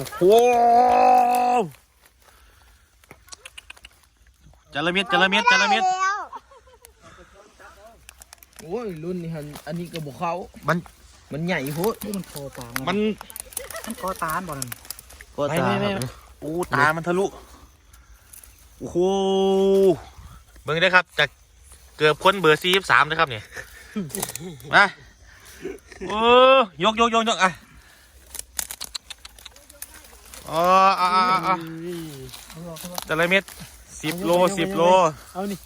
โอ้โหจระเม็ดจระเม็ดจระเม็ดแล้วโอ้ยรุ่นนี้ฮันอันนี้ก็บอกเขามันมันใหญ่โพดนี่มันคอตามมันมันคอตามบ่นั่นก็ไม่ตาไม่ไม่โอ้ตามันทะลุโอ้โหเบิ่งได้ครับจากเกือบคนเบอร์ซีสามนะครับเนี่ยมาโอ้ยกยกยกยกอะ อ๋ออะอะอะอะจระเม็ดสิบโลสิบโล เอานี่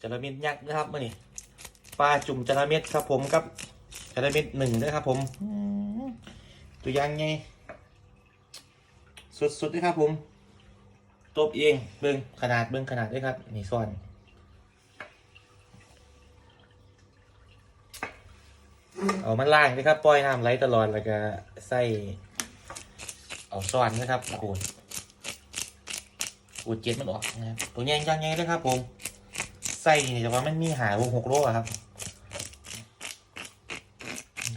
จระเม็ดยักษ์นะครับมื่อนี้ปลาจุ่มจระเม็ดครับผมกับจระเม็ดหนึ่งนะครับผมตัวยางไงสุดๆเลยครับผมตบเองเบิ้งขนาดเบิ้งขนาดด้วยครับนี่ซ่อนเอามันล่างนะครับปล่อยน้ำไหลตลอดแล้วก็ใส่เอาซ่อนนะครับขูดขูดเจ็ดมันออกนะครับตัวแยงจังไงเลยครับผม ใส่นี่แต่ว่ามันมีหาวงหกโลอะครับ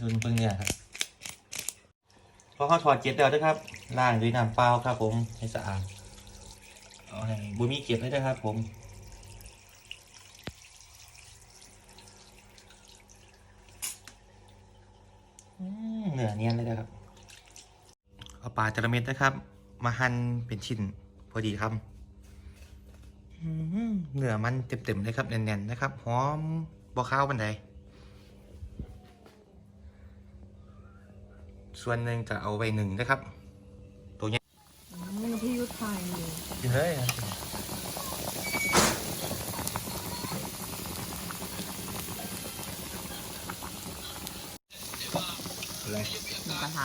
ดูเพิ่งเนี่ยครับพอเขาถอดเจ็ดแล้วนะครับล้างด้วยน้ำเปล่าครับผมให้สะอาดเอาให้บุมีเก็บเลยนะครับ ผมอืมเนื้อเนียนเลยนะครับเอาปลาจระเม็ดนะครับ มาหั่นเป็นชิ้นพอดีครับ เนื้อมันเต็มๆเลยครับแน่นๆนะครับหอมบอข้าวบันไดส่วนหนึ่งจะเอาไปหนึ่งนะครับ ตัวนี้มันพี่ยุทธไทยเลยกินเลยอะไรมีปัญหา